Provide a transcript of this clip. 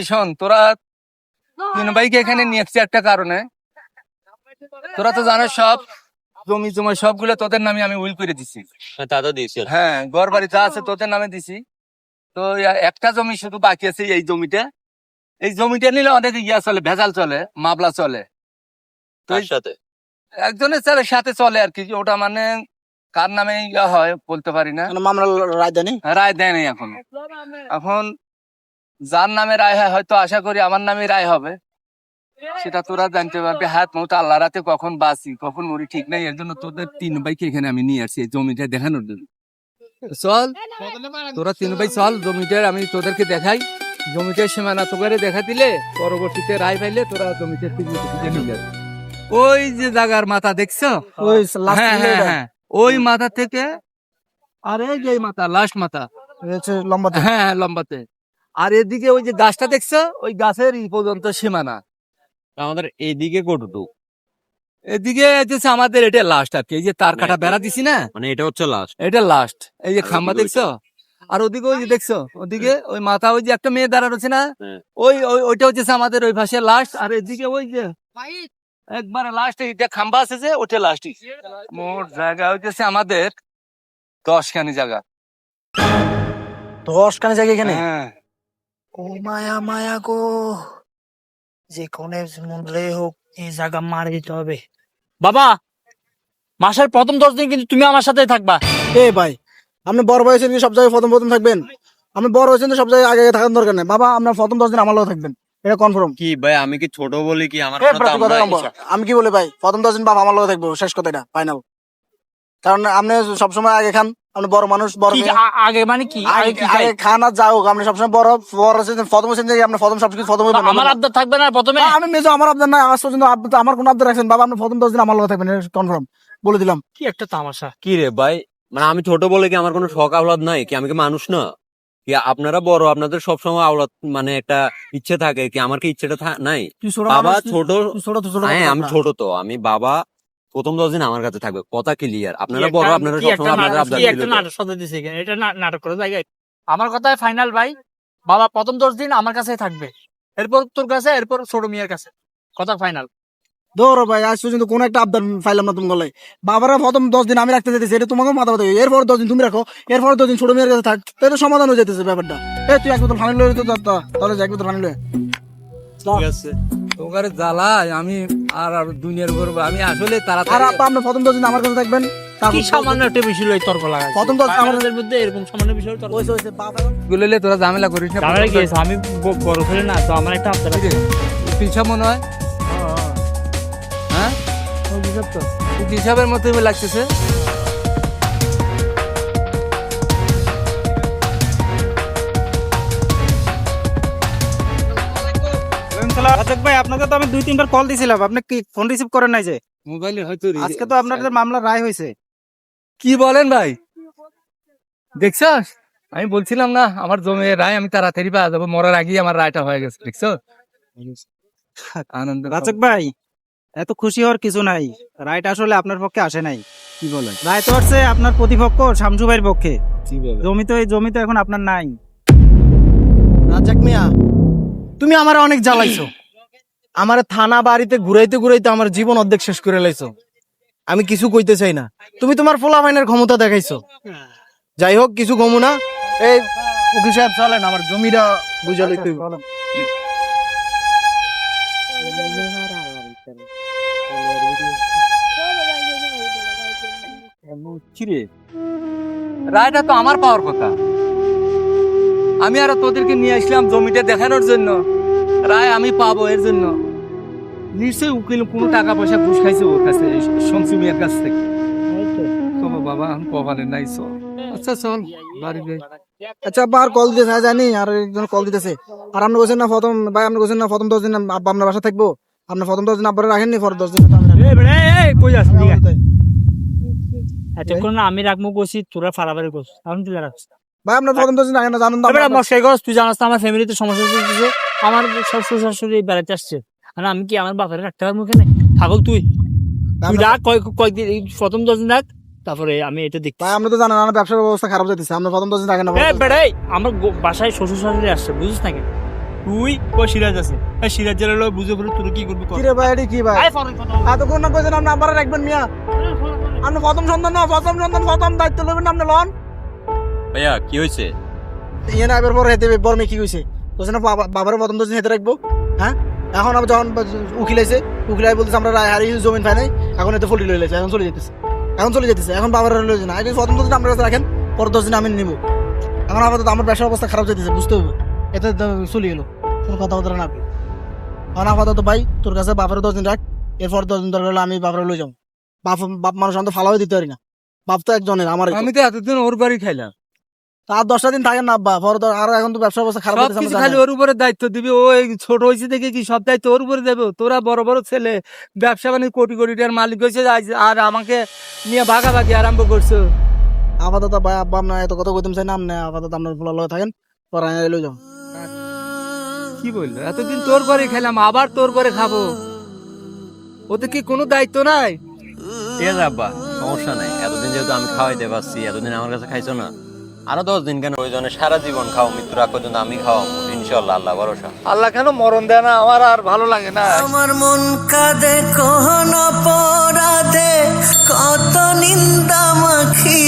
এই শোন তোরা তিন ভাইকে এখানে নিয়ে এসছি একটা কারণে। তোরা তো জানো সব জমি জমা সবগুলো তোদের নামে আমি উইল করে দিছি। তা তো দিয়েছি। হ্যাঁ ঘর বাড়ি যা আছে তোদের নামে দিছি। তো একটা জমি শুধু বাকি আছে এই জমিটা এই জমিটা নিলে অনেক ইয়া চলে ভেজাল চলে মামলা চলে। তার সাথে? একজনের ছেলের সাথে চলে আর কি ওটা মানে কার নামে ইয়া হয় বলতে পারি না। মানে মামলা রায় দেয়নি? রায় দেয় নাই এখন। এখন যার নামে রায় হয় হয়তো আশা করি আমার নামে রায় হবে। সেটা তোরা জানতে পারবি। হাত মতো আল্লাহ রাতে কখন বাঁচি কখন মরি ঠিক নাই এর জন্য তোদের তিন ভাইকে এখানে আমি নিয়ে আসছি জমিটা দেখানোর জন্য। চল তোরা তিন ভাই চল জমিটার আমি তোদেরকে দেখাই। জমিটার সীমানা তোকে দেখা দিলে পরবর্তীতে রায় পাইলে তোরা জমিটার তিন নিয়ে যাবে। ওই যে জায়গার মাথা দেখছ? ওই হ্যাঁ হ্যাঁ হ্যাঁ ওই মাথা থেকে আরে যে মাথা লাস্ট মাথা। লম্বাতে। হ্যাঁ, লম্বাতে। আর এদিকে ওই যে গাছটা দেখছ? ওই গাছের ই পর্যন্ত সীমানা। আমাদের এইদিকে কটুটু এদিকে হচ্ছে আমাদের এটা লাস্ট আর কি। এই যে তার কাটা বেড়া দিছি না? মানে এটা হচ্ছে লাস্ট এটা লাস্ট এই যে খাম্বা দেখছ? আর ওদিকে ওই যে দেখছ? ওদিকে ওই মাথা ওই যে একটা মেয়ে দাঁড়া রয়েছে না? হ্যাঁ। ওই ওই ওইটা হচ্ছে আমাদের ওই পাশে লাস্ট আর এদিকে ওই যে একবারে লাস্ট এইটা খাম্বা আছে যে ওটা লাস্ট মোট জায়গা হইতেছে আমাদের দশখানি জায়গা। দশ কানে জায়গা এখানে? হ্যাঁ। ও মায়া মায়া গো। যে কোনে মূল্যে হোক এই জায়গা মারে দিতে হবে। বাবা মাসের প্রথম দশ দিন কিন্তু তুমি আমার সাথে থাকবা। এ ভাই আপনি বড় ভাই হয়েছেন সব জায়গায় প্রথম প্রথম থাকবেন। আপনি বড় হয়েছেন তো সব জায়গায় আগে আগে থাকার দরকার নেই। বাবা আপনার প্রথম দশ দিন আমার লোক থাকবেন। এটা কনফার্ম কি ভাই আমি কি ছোট বলি কি? আমার নাই? আমি কি বলি ভাই প্রথম দশ দিন বাবা আমার লোক থাকব শেষ কথা এটা ফাইনাল কারণ আপনি সবসময় আগে খান আপনি বড় মানুষ বড় আগে মানে কি? আগে খান আর যাও আপনি সবসময় বড় বড় প্রথম যে আপনি প্রথম সবকিছু প্রথম হইবেন। আমার আবদার থাকবে না প্রথমে? আমি মেজো আমার আবদার নাই আজ পর্যন্ত আমার কোন আবদার রাখছেন। বাবা আপনি প্রথম দশ দিন আমার লোক থাকবেন কনফার্ম বলে দিলাম। কি একটা তামাশা। কি রে ভাই? মানে আমি ছোট বলে কি আমার কোনো শখ আহ্লাদ নাই? কি আমি কি মানুষ না? কি আপনারা বড় আপনাদের সবসময় আহ্লাদ মানে একটা ইচ্ছে থাকে কি আমার কি ইচ্ছেটা নাই? ছোট বাবা ছোট ছোট হ্যাঁ আমি ছোট তো আমি বাবা প্রথম দশ দিন আমার কাছে থাকবে। কথা ক্লিয়ার আপনারা একটা- বড় আপনারা সবসময় আবদার একটা নাটক সাথে দিছে এখানে। এটা নাটক করার জায়গায়। আমার কথায় ফাইনাল ভাই বাবা প্রথম দশ দিন আমার কাছে থাকবে। এরপর তোর কাছে এরপর ছোট মেয়ের কাছে। কথা ফাইনাল ধরো ভাই আজ পর্যন্ত কোন একটা আবদার পাইলাম না তুমি গলায় বাবারা প্রথম দশ দিন আমি রাখতে যেতেছি এটা তোমাকে মাথা ব্যথা এরপর দশ দিন তুমি রাখো এরপর দশ দিন ছোট মেয়ের কাছে থাক এটা সমাধান হয়ে যেতেছে ব্যাপারটা। এ তুই এক বোতল ফানি লয়ে তো তাহলে যা এক বোতল ফানি লয়ে ঠিক আছে। জ্বালায় আমি আর আর দুনিয়ার উপর আমি আসলে আর আপা আপনি প্রথম দশ দিন আমার কাছে থাকবেন। কি সামান্য একটা বিষয় লই তর্ক লাগাই প্রথম দশ আমাদের মধ্যে এরকম সামান্য বিষয় তর্ক বাবা। গুলোলে তোরা ঝামেলা করিস না ঝামেলা কি? আমি বড় ছেলে না তো আমার একটা আবদার আছে। পিছা মনে হয়? হ্যাঁ হিসাবের মতোই লাগতেছে। রাজাক ভাই আপনাকে তো আমি দুই তিনবার কল দিছিলাম। আপনি কি ফোন রিসিভ করেন নাই যে? মোবাইলে হয়তো আজকে তো আপনাদের মামলা রায় হয়েছে। কি বলেন ভাই? দেখছস? আমি বলছিলাম না আমার জমি রায় আমি তাড়াতাড়ি পাওয়া যাব মরার আগেই আমার রায়টা হয়ে গেছে দেখছ? আনন্দ রাজাক ভাই এত খুশি হওয়ার কিছু নাই। রায়টা আসলে আপনার পক্ষে আসে নাই। কি বলেন? রায় তো আসছে আপনার প্রতিপক্ষ শামসু ভাইয়ের পক্ষে। জমি তো এই জমি তো এখন আপনার নাই। রাজাক মিয়া তুমি আমার অনেক জ্বালাইছো। আমার থানা বাড়িতে ঘুরাইতে ঘুরাইতে আমার জীবন অর্ধেক শেষ করে লাইছো। আমি কিছু কইতে চাই না। তুমি তোমার ফোলা ফাইনের ক্ষমতা দেখাইছো। যাই হোক, কিছু কমু না। এই উকিল সাহেব, চলেন, আমার জমিটা বুঝা লইতে রায়টা তো আমার পাওয়ার কথা। আমি আর তোদেরকে নিয়ে আসলাম জমিটা দেখানোর জন্য। রায় আমি পাবো এর জন্য। নিশ্চয়ই উকিল কোনো টাকা পয়সা ঘুষ খাইছে ওর কাছে শমসু মিয়ার কাছ থেকে। চলো বাবা আমি কপালে নাই চল। আচ্ছা চল বাড়ি যাই। আচ্ছা আব্বা আর কল দিতেছে হ্যাঁ জানি আর একজন কল দিতেছে। আর আপনি বলছেন না প্রথম ভাই আপনি বলছেন না প্রথম দশ দিন আব্বা আপনার বাসা থাকব। আপনি প্রথম দশ দিন আব্বারে রাখেননি পর দশ দিন কই যাস এতক্ষণ আমি রাখব কইছি তোরা ফারাবারি করছিস। এখন তুই রাখছিস আপনার প্রথম দশ দিন রাখেন না জানেন আপনার- মশাই গছ তুই জানাস আমার ফ্যামিলিতে সমস্যা চলতেছে আমার শ্বশুর শাশুড়ি বেড়াতে আসছে। আর আমি কি আমার বাপের রাখতে পারব কেন পাগল তুই। তুই আপনার- রাখ কয়েকদিন প্রথম দশ দিন রাখ তারপরে আমি এটা দেখছি। ভাই আপনি তো জানেন আমার ব্যবসার অবস্থা খারাপ যাইতেছে। আপনি প্রথম দশ দিন না বেড়াই আমার বাসায় শ্বশুর শাশুড়ি আসছে বুঝিস নাকি? তুই ও সিরাজ আছে? এই সিরাজের হলো বুঝে বলে তুই কি করবি কর। কি রে ভাই এটি কি ভাই? কথা এতক্ষণ না কইছেন আপনি রাখবেন মিয়া? আপনি প্রথম সন্তান না প্রথম সন্তান প্রথম দায়িত্ব লবেন আপনি লন। ভাইয়া কি হয়েছে? ইয়ে না এবার পর হেতে বড় মেয়ে কি কইছে? কইছে না বাবার প্রথম দশ দিন হেতে রাখব হ্যাঁ? এখন আবার যখন উকিল আইছে উকিল বলতেছে আমরা রায় হারিয়ে জমিন পাই নাই এখন এতে ফলি লইলেছে এখন চলে যেতেছে এখন চলে যেতেছে এখন বাবার লইছে না। প্রথম দশ দিন আমরা কাছে রাখেন পর দশ দিন আমি নিব। এখন আপাতত আমার ব্যবসার অবস্থা খারাপ যেতেছে বুঝতে হবে। এতে চলে গেলো কোনো কথা বলতে না এখন আপাতত ভাই তোর কাছে বাপের দশ দিন রাখ এরপর দশ দিন দরকার হলে আমি বাপের লই যাব। বাপ বাপ মানুষ আমি তো ফালাও দিতে পারি না। বাপ তো একজনের আমার আমি তো এতদিন ওর বাড়ি খাইলাম। তার দশটা দিন থাকেন না আব্বা। পরে তো আরও এখন তো ব্যবসার অবস্থা খারাপ সব কিছু খালি ওর উপরে দায়িত্ব দিবি। ও এই ছোট হয়েছে দেখে কি সব দায়িত্ব ওর উপরে দেবে? তোরা বড় বড় ছেলে ব্যবসা বাণিজ্য কোটি কোটি টাকার মালিক হয়েছে আর আমাকে নিয়ে ভাগাভাগি আরম্ভ করছ। আপাতত ভাই আব্বা আপনার এত কথা কইতাম চাই না আপনি আপাতত আপনার লগে থাকেন পরে আমি লই যাব। কি বলল? এতদিন তোর ঘরে খেলাম আবার তোর ঘরে খাব। ওতে কি কোনো দায়িত্ব নাই? ঠিক আছে আব্বা সমস্যা নাই। এতদিন যেহেতু আমি খাওয়াইতে পারছি এতদিন আমার কাছে খাইছো না। আরও দশ দিন কেন? ওই জন্য সারা জীবন খাও মৃত্যু রাখো পর্যন্ত আমি খাও ইনশাল্লাহ আল্লাহ ভরসা। আল্লাহ কেন মরণ দেয় না? আমার আর ভালো লাগে না। আমার মন কাঁদে কোন অপরাধে কত নিন্দা মাখি